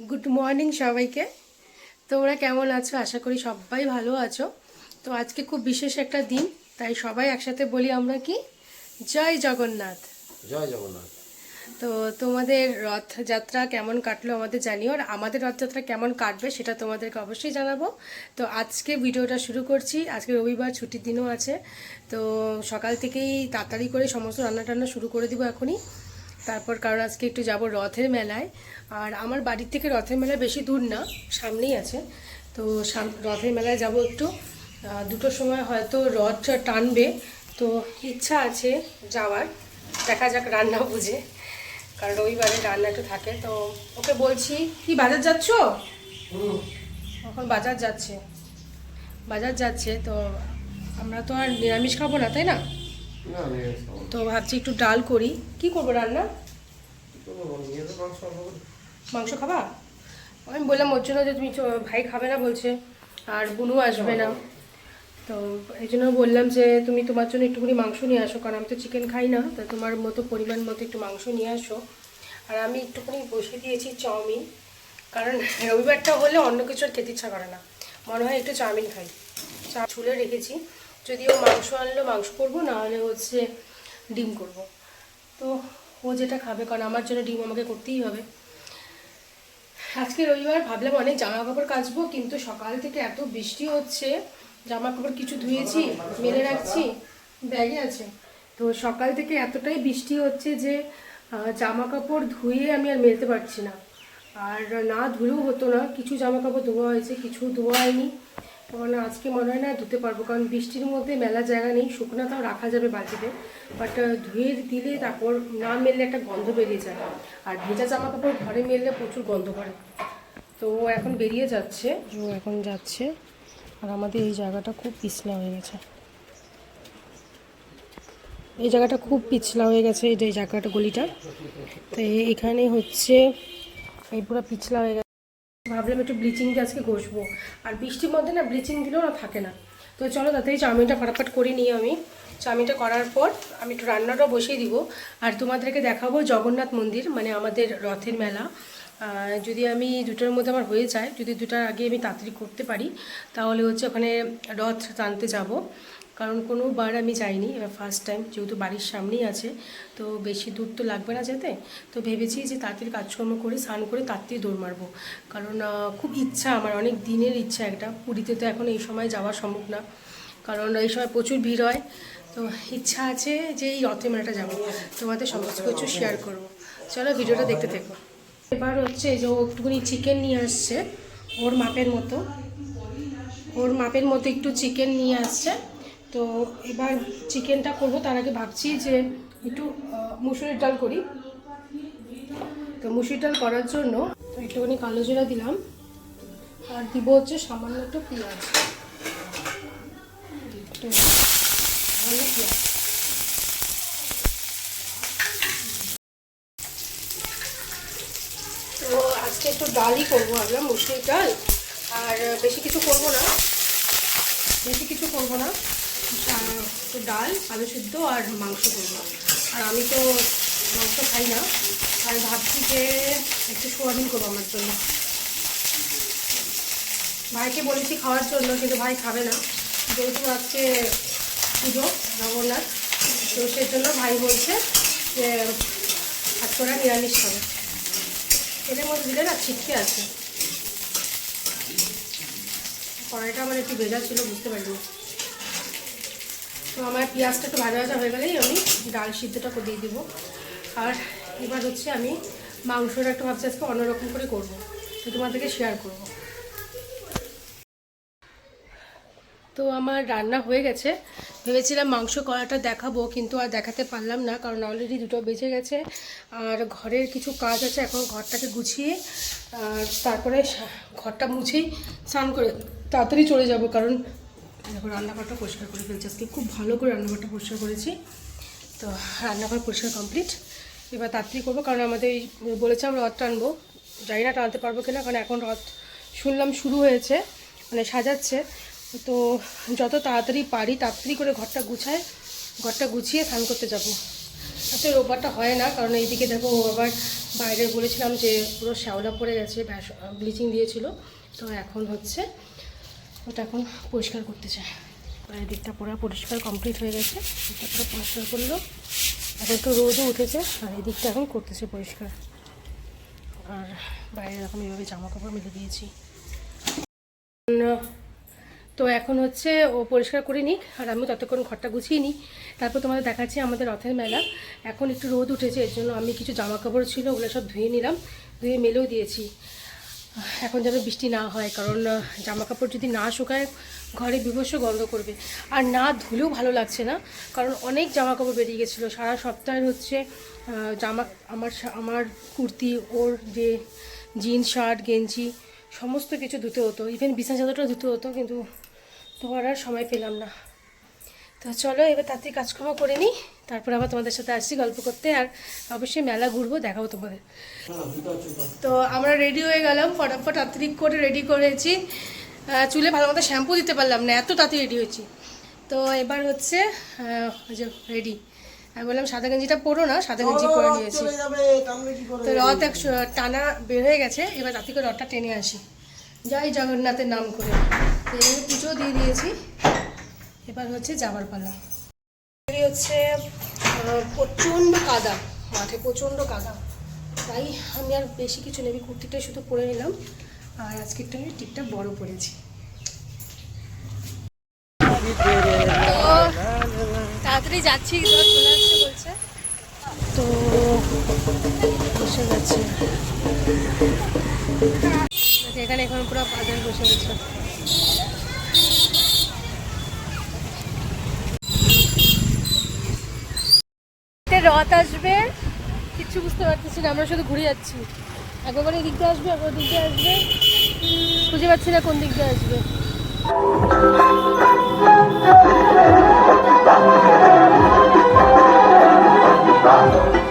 Good morning সবাইকে। তোমরা কেমন আছো? আশা করি সবাই ভালো আছো। তো আজকে খুব বিশেষ একটা দিন তাই সবাই একসাথে বলি আমরা কি? জয় জগন্নাথ। জয় জগন্নাথ। তো তোমাদের রথযাত্রা কেমন কাটলো আমাদের জানিও আর আমাদের রথযাত্রা কেমন কাটবে সেটা তোমাদেরকে অবশ্যই জানাব। তো আজকে ভিডিওটা শুরু করছি আজকে রবিবার ছুটির দিনও আছে। তো সকাল থেকেই তাড়াতাড়ি করে সমস্ত রান্না টান্না শুরু করে দিব এখনই। তারপর কারণ আজকে একটু যাব রথের মেলায়। আর আমার বাড়ির থেকে রথের মেলা বেশি দূর না সামনেই আছে। তো সাম- রথের মেলায় যাব একটু। দুটোর সময় হয়তো রথ টানবে। তো ইচ্ছা আছে যাওয়ার। দেখা যাক রান্না বুঝে। কারণ রবিবারে রান্না একটু থাকে। তো ওকে বলছি কি বাজার যাচ্ছ? এখন বাজার যাচ্ছে। বাজার যাচ্ছে তো আমরা তো আর নিরামিষ খাব না তাই না। তো ভাবছি একটু ডাল করি। কি করব রান্না কি করব বলো, নিজেদের মাংস খাবা? আমি বললাম ওর জন্য যে তুমি ভাই খাবে না বলছে, আর বুনু আসবে না। তো এই জন্য বললাম যে তুমি তোমার জন্য একটুখানি মাংস নিয়ে আসো, কারণ আমি তো চিকেন খাই না, তো তোমার মতো পরিমাণ মতো একটু মাংস নিয়ে আসো। আর আমি একটুখানি বসে দিয়েছি চাউমিন, কারণ রবিবারটা হলে অন্য কিছু আর খেতে ইচ্ছা করে না। মনে হয় একটু চাউমিন খাই। চা ছুলে রেখেছি, যদিও মাংস আনলো মাংস করব, না হলে হচ্ছে ডিম করব। তো ও যেটা খাবে, কারণ আমার জন্য ডিম আমাকে করতেই হবে। আজকে রবিবার, ভাবলাম অনেক জামা কাপড় কাচবো, কিন্তু সকাল থেকে এত বৃষ্টি হচ্ছে জামা কাপড় কিছু ধুয়েছি, মেলে রাখছি, ব্যাগে আছে। তো সকাল থেকে এতটাই বৃষ্টি হচ্ছে যে জামা কাপড় ধুয়ে আমি আর মেলতে পারছি না। আর না ধুলেও হতো না, কিছু জামা কাপড় ধোয়া হয়েছে, কিছু ধোয়া হয়নি। কারণ আজকে মনে হয় না ধুতে পারব, কারণ বৃষ্টির মধ্যে মেলা জায়গা নেই, শুকনো তাও রাখা যাবে বালতিতে। বাট ধুয়ে দিলে তারপর না মেললে একটা গন্ধ বেরিয়ে যায়। আর ভেজা জামা কাপড় ঘরে মেললে প্রচুর গন্ধ করে। তো ও এখন বেরিয়ে যাচ্ছে। ও এখন যাচ্ছে। আর আমাদের এই জায়গাটা খুব পিছলা হয়ে গেছে। এই জায়গাটা খুব পিছলা হয়ে গেছে, এই যে জায়গাটা গলিটা তো এখানে হচ্ছে, এই পুরো পিছলা হয়ে গেছে। ভাবলাম একটু ব্লিচিং দিয়ে আজকে ঘষবো। আর বৃষ্টির মধ্যে না ব্লিচিং দিলেও না থাকে না। তো চলো তাড়াতাড়ি চাউমিনটা ফটাফট করে নিই আমি। চাউমিনটা করার পর আমি একটু রান্নাটাও বসিয়ে দিব। আর তোমাদেরকে দেখাবো জগন্নাথ মন্দির মানে আমাদের রথের মেলা। যদি আমি দুটোর মধ্যে আমার হয়ে যায়, যদি দুটার আগে আমি তাড়াতাড়ি করতে পারি, তাহলে হচ্ছে ওখানে রথ টানতে যাব। কারণ কোনোবার আমি যাইনি, এবার ফার্স্ট টাইম যেহেতু বাড়ির সামনেই আছে, তো বেশি দূর তো লাগবে না যেতে। তো ভেবেছি যে তাড়াতাড়ি কাজকর্ম করে, স্নান করে তাড়াতাড়ি দৌড় মারবো। কারণ খুব ইচ্ছা, আমার অনেক দিনের ইচ্ছা একটা। পুরীতে তো এখন এই সময় যাওয়া সম্ভব না। কারণ, এই সময় প্রচুর ভিড় হয়। তো ইচ্ছা আছে যে এই রথে মেলাটা যাব। তোমাদের সমস্ত কিছু শেয়ার করব। চলো ভিডিওটা দেখতে থেকো। এবার হচ্ছে যে ও একটুখানি চিকেন নিয়ে আসছে, ওর মাপের মতো। ওর মাপের মতো একটু চিকেন নিয়ে আসছে। তো এবার চিকেনটা করব, তার আগে ভাবছি যে একটু মুসুরির ডাল করি। তো মুসুরির ডাল করার জন্য একটুখানি কালো জিরা দিলাম, আর দিব হচ্ছে সামান্য একটু পেঁয়াজ। পেঁয়াজ। তো আজকে একটু ডালই করব আমরা মুসুরির ডাল, আর বেশি কিছু করব না। বেশি কিছু করব না। ডাল, আলু সিদ্ধ আর মাংস করব। আর আমি তো মাংস খাই না আর ভাবছি যে একটু সোয়াবিন করব আমার জন্য। ভাইকে বলেছি খাওয়ার জন্য, কিন্তু ভাই খাবে না। যেহেতু আজকে পুজো, জগন্নাথ, তো সেই জন্য ভাই বলছে যে আজকে ওরা নিরামিষ খাবে। এদের মধ্যে দিলে না ছিটকে আছে। কড়াইটা আমার একটু ভেজা ছিল, বুঝতে পারিনি। তো আমার পেঁয়াজটা একটু ভাজা ভাজা হয়ে গেলেই আমি ডাল সিদ্ধটা দিয়ে দেবো। আর এবার হচ্ছে আমি মাংসটা একটু ভাবছি আজকে অন্যরকম করে করব। তো তোমাদেরকে শেয়ার করব। তো আমার রান্না হয়ে গেছে। ভেবেছিলাম মাংস কড়াটা দেখাবো, কিন্তু আর দেখাতে পারলাম না, কারণ অলরেডি দুটো বেজে গেছে। আর ঘরের কিছু কাজ আছে, এখন ঘরটাকে গুছিয়ে, আর তারপরে ঘরটা মুছেই স্নান করে তাড়াতাড়ি চলে যাব, কারণ দেখো, রান্নাঘরটা পরিষ্কার করে ফেলছি। আজকে খুব ভালো করে রান্নাঘরটা পরিষ্কার করেছি। তো রান্নাঘর পরিষ্কার কমপ্লিট এবার তাড়াতাড়ি করব, কারণ আমাদের এই বলেছে আমরা রথ টানবো। জানি না টানতে পারব কিনা, কারণ এখন রথ শুনলাম শুরু হয়েছে মানে সাজাচ্ছে। তো যত তাড়াতাড়ি পারি, তাড়াতাড়ি করে ঘরটা গুছায়, ঘরটা গুছিয়ে স্নান করতে যাব। আচ্ছা রোববারটা হয় না, কারণ এইদিকে দেখো আবার বাইরে বলেছিলাম যে পুরো শ্যাওলা পড়ে গেছে ব্লিচিং দিয়েছিল। তো এখন হচ্ছে ওটা এখন পরিষ্কার করতে চায় আর এদিকটা পুরো পরিষ্কার কমপ্লিট হয়ে গেছে। এটা পুরো পরিষ্কার করল এখন একটু রোদও উঠেছে, আর এদিকটা এখন করতেছে পরিষ্কার। আর বাইরে এরকম এইভাবে জামা কাপড় মেলে দিয়েছি। তো এখন হচ্ছে ও পরিষ্কার করে নিক, আর আমি ততক্ষণ ঘরটা গুছিয়ে নিই। তারপর তোমাদের দেখাচ্ছি আমাদের রথের মেলা। এখন একটু রোদ উঠেছে, এর জন্য আমি কিছু জামা কাপড় ছিল, ওগুলো সব ধুয়ে নিলাম। ধুয়ে মেলেও দিয়েছি। এখন যেন বৃষ্টি না হয়, কারণ জামা কাপড় যদি না শুকায়, ঘরে বিভৎস গন্ধ করবে। আর না ধুলেও ভালো লাগছে না, কারণ অনেক জামা কাপড় বেরিয়ে গেছিল। সারা সপ্তাহের হচ্ছে জামা, আমার আমার কুর্তি, ওর যে জিন্স, শার্ট, গেঞ্জি, সমস্ত কিছু ধুতে হতো। ইভেন বিছানা চাদরটা ধুতে হতো, কিন্তু ধোয়ার আর সময় পেলাম না। তো চলো এবার তাড়াতাড়ি কাজকর্ম করে নিই। তারপর আবার তোমাদের সাথে আসছি গল্প করতে আর অবশ্যই মেলা ঘুরবো দেখাবো তোমাদের। তো আমরা রেডি হয়ে গেলাম ফটাফট তাড়াতাড়ি করে রেডি করেছি। চুলে ভালো মতো শ্যাম্পু দিতে পারলাম না এত তাড়াতাড়ি রেডি হয়েছি। তো এবার হচ্ছে রেডি আমি বললাম সাদা গেঞ্জিটা পরো না সাদা গেঞ্জি পরে নিয়েছি। তো রথ এক টানা বের হয়ে গেছে এবার তাতে করে রথটা টেনে আসি। জয় জগন্নাথের নাম করে। তো পুজো দিয়ে দিয়েছি। এবার হচ্ছে যাবার পালা। হচ্ছে প্রচণ্ড কাদা মাঠে প্রচণ্ড কাদা। তাই আমি আর বেশি কিছু নেবি কুর্তিটাই শুধু পরে নিলাম। আর আজকে একটু আমি টিপটা বড় পরেছি। তাড়াতাড়ি যাচ্ছি চলে আসছে বলছে। তো বসে যাচ্ছে এখানে এখন পুরো বাজার বসে গেছে রথ আসবে কিচ্ছু বুঝতে পারতেছি না, আমরা শুধু ঘুরে যাচ্ছি। একবার দিক দিয়ে আসবে, একবার দিক দিয়ে আসবে, খুঁজে পাচ্ছি না কোন দিক দিয়ে আসবে। তো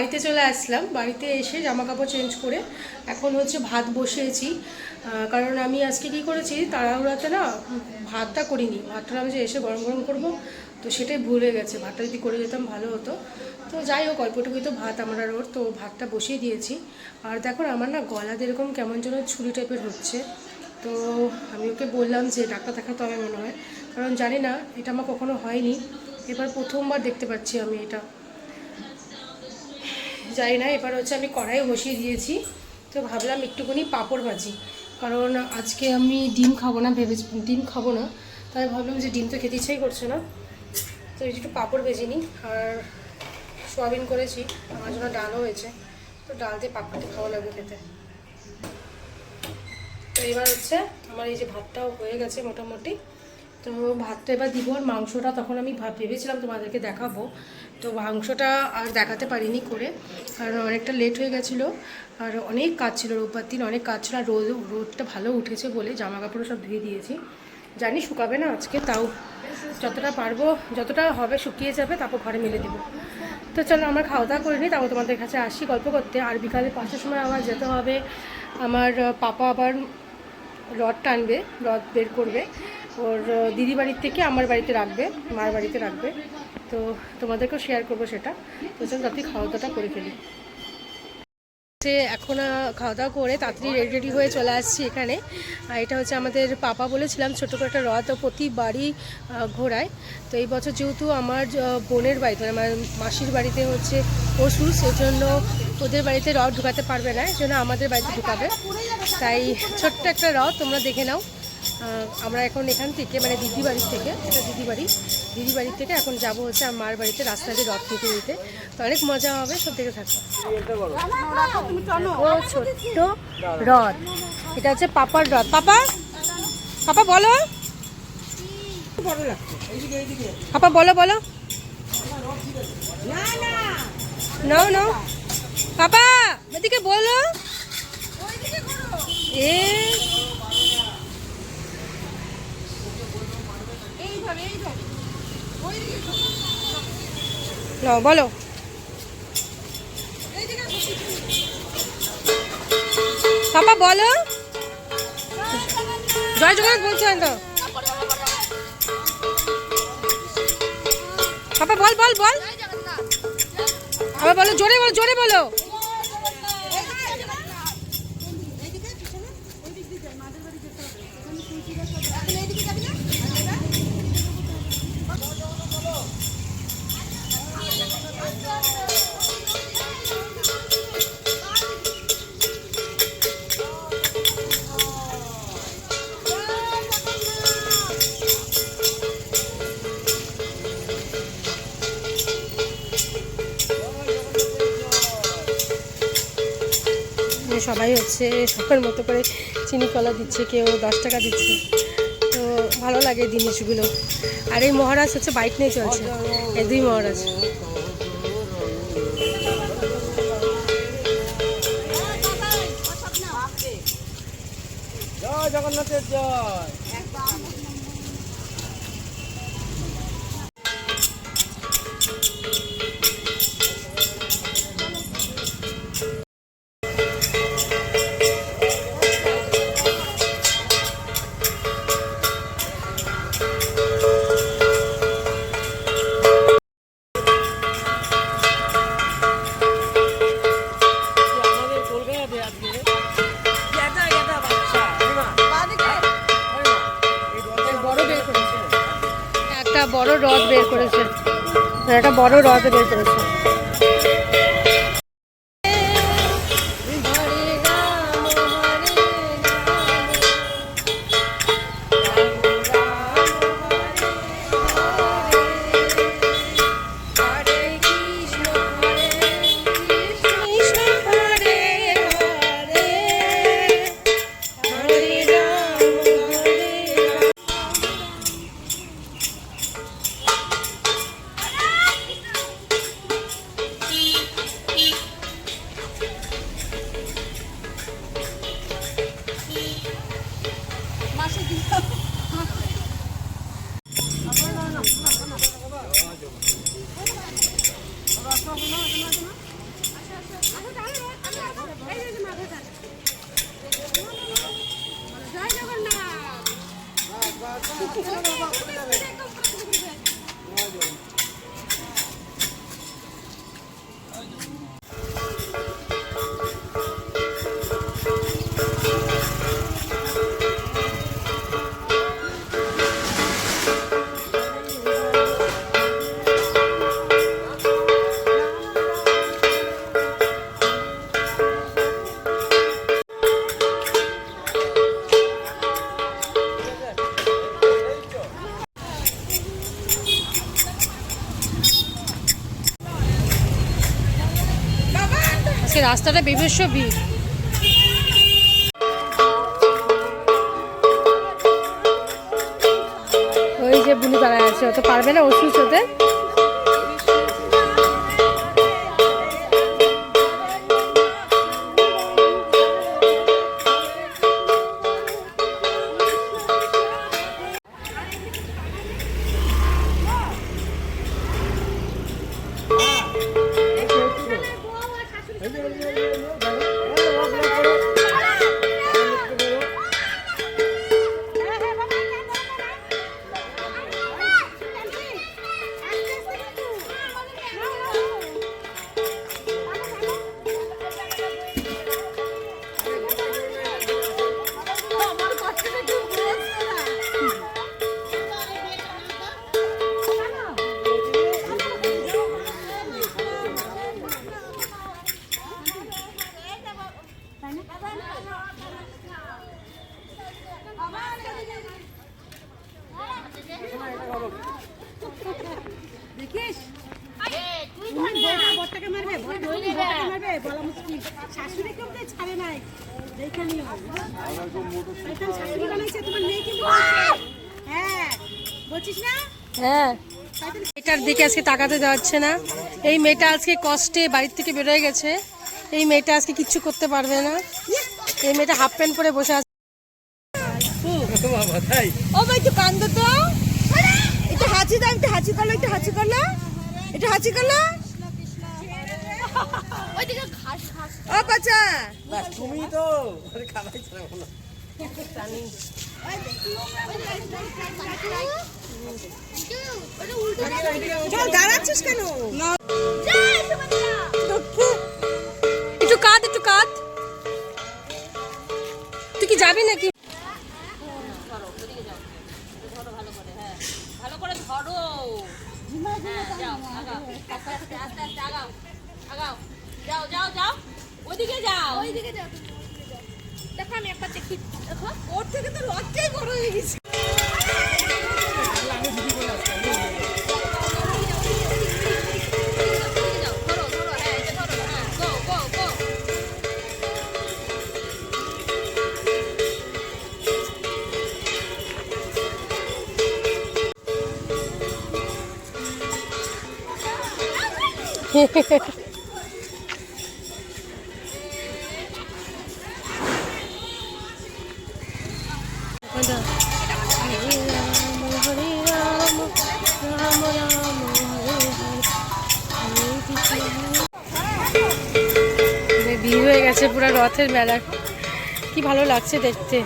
বাড়িতে চলে আসলাম। বাড়িতে এসে জামা কাপড় চেঞ্জ করে এখন হচ্ছে ভাত বসিয়েছি। কারণ আমি আজকে কি করেছি, তাড়াহুড়াতে না ভাতটা করিনি। ভাতটা আমি যে এসে গরম গরম করব। তো সেটাই ভুলে গেছে, ভাতটা যদি করে যেতাম ভালো হতো। তো যাই হোক অল্পটুকুই তো ভাত আমার আর ওর। তো ভাতটা বসিয়ে দিয়েছি। আর দেখো আমার না গলা এরকম কেমন যেন ছুরি টাইপের হচ্ছে। তো আমি ওকে বললাম যে, ডাক্তার দেখাতে হবে মনে হয়। কারণ জানি না, এটা আমার কখনো হয়নি। এবার প্রথমবার দেখতে পাচ্ছি আমি এটা। যাই না, এবার হচ্ছে আমি কড়াই বসিয়ে দিয়েছি। তো ভাবলাম একটুখানি পাঁপড় ভাজি। কারণ আজকে আমি ডিম খাব না, ভেবেছি ডিম খাব না। তাই ভাবলাম যে ডিম তো খেতে ইচ্ছাই করছে না। তো এই একটু পাঁপড় ভেজে নিই। আর সোয়াবিন করেছি, আমার জন্য ডালও হয়েছে। তো ডাল দিয়ে পাঁপড়টা ভালো লাগবে খেতে। তো এবার হচ্ছে আমার এই যে ভাতটাও হয়ে গেছে মোটামুটি। তো ভাতটা এবার দিব, আর মাংসটা তখন আমি ভাব- ভেবেছিলাম তোমাদেরকে দেখাবো। তো মাংসটা আর দেখাতে পারিনি করে। কারণ অনেকটা লেট হয়ে গেছিল। আর অনেক কাজ ছিল রোববার দিন, অনেক কাজ ছিল। আর রোদ, রোদটা ভালো উঠেছে বলে জামা কাপড়ও সব ধুয়ে দিয়েছি। জানি শুকাবে না আজকে, তাও যতটা পারব, যতটা হবে শুকিয়ে যাবে, তারপর ঘরে মেলে দেবো। তো চলো আমরা খাওয়া দাওয়া করে নিই, তারপর তোমাদের কাছে আসি গল্প করতে। আর বিকালে পাঁচটার সময় আবার যেতে হবে। আমার পাপা আবার রড টানবে রড বের করবে। ওর দিদি বাড়ির থেকে আমার বাড়িতে রাখবে, মার বাড়িতে রাখবে। তো তোমাদেরকেও শেয়ার করব সেটা। তো চল খাওয়া দাওয়াটা করে ফেলি। সে এখন খাওয়া দাওয়া করে তাড়াতাড়ি রেডি রেডি হয়ে চলে আসছি এখানে। আর এটা হচ্ছে আমাদের পাপা বলেছিলাম, ছোটো করে একটা রথ প্রতিবারই ঘোরায়। তো এই বছর যেহেতু আমার বোনের বাড়িতে মানে আমার মাসির বাড়িতে হচ্ছে অসুর সেই জন্য ওদের বাড়িতে রথ ঢুকাতে পারবে না এই জন্য আমাদের বাড়িতে ঢুকাবে। তাই ছোট্ট একটা রথ তোমরা দেখে নাও। আমরা এখন এখান থেকে মানে দিদি বাড়ির থেকে এটা দিদি বাড়ি দিদি বাড়ির থেকে এখন যাব হচ্ছে আমার মার বাড়িতে রাস্তা দিয়ে রথ নিতে নিতে। তো অনেক মজা হবে, সব থেকে থাকো। ও ছোট্ট রথ। এটা হচ্ছে পাপার রথ। পাপা? পাপা, বলো। পাপা, বলো বলো। নাও নাও। পাপা, এদিকে বলো। এ। বলো। পাপা, বলো। জয় জগন্নাথ বলছেন তো পাপা, বল বল বল। আবার বলো, জোরে বলো জোরে বলো। হচ্ছে সবার মতো করে চিনি কলা দিচ্ছে, কেউ দশ টাকা দিচ্ছে। তো ভালো লাগে জিনিসগুলো। আর এই মহারাজ হচ্ছে বাইক নিয়ে চলছে। এই দুই মহারাজ। জয় জগন্নাথের জয়। বড় রথ 知道没？রাস্তাটা বিভীষ ভিড় ওই যে বুলি দাঁড়ায় আছে তো পারবে না ওষুধ বরটাকে মারবে মারবে বলা মুশকিল শাশুড়িকেও তো ছাড়ে নাই। দেখে নিও। শয়তান শাশুড়ি বানাইছে তোমার মেয়ে কিন্তু হ্যাঁ বলছিস না? হ্যাঁ। মেয়েটার দিকে আজকে তাকাতে যাচ্ছে না। এই মেয়েটা আজকে কষ্টে বাড়ির থেকে বেরোয় গেছে। এই মেয়েটা আজকে কিচ্ছু করতে পারবে না। এই মেয়েটা হাফ প্যান্ট পরে বসে আছে। ও ভাই একটু কান্দ তো। একটু হাঁচি দাও একটু হাঁচি করল একটু হাঁচি করল। একটু হাঁচি করল। ও বাচ্চা তুমি তো আরে খালাই ছিল না চল দাঁড়াচ্ছিস কেন? একটু কাঁদ একটু কাঁদ। তুই কি যাবি নাকি? ভালো করে ধরো। হ্যাঁ, যাও আগাও। আস্তে আস্তে আগাও। আগাও যাও যাও যাও। ওইদিকে যাও। ওইদিকে যাও। দেখো আমি একবার দেখি। দেখো ওর থেকে তো লজ্জাই বড় হয়ে গেছে। পুরো মেলা। কি ভালো লাগছে দেখতে।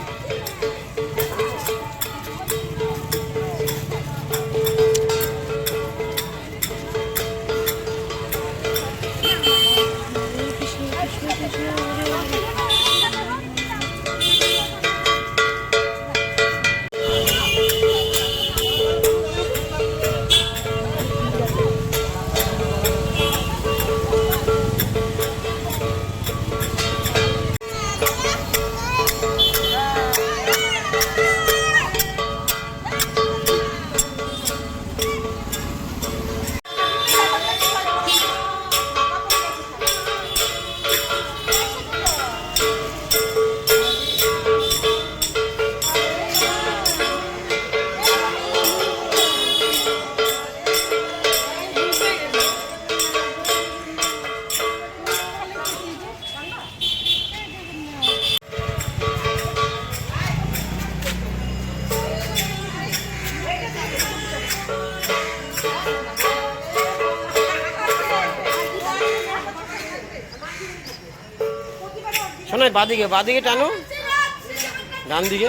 বাদিকে বাদিকে টানো। ডান দিকে।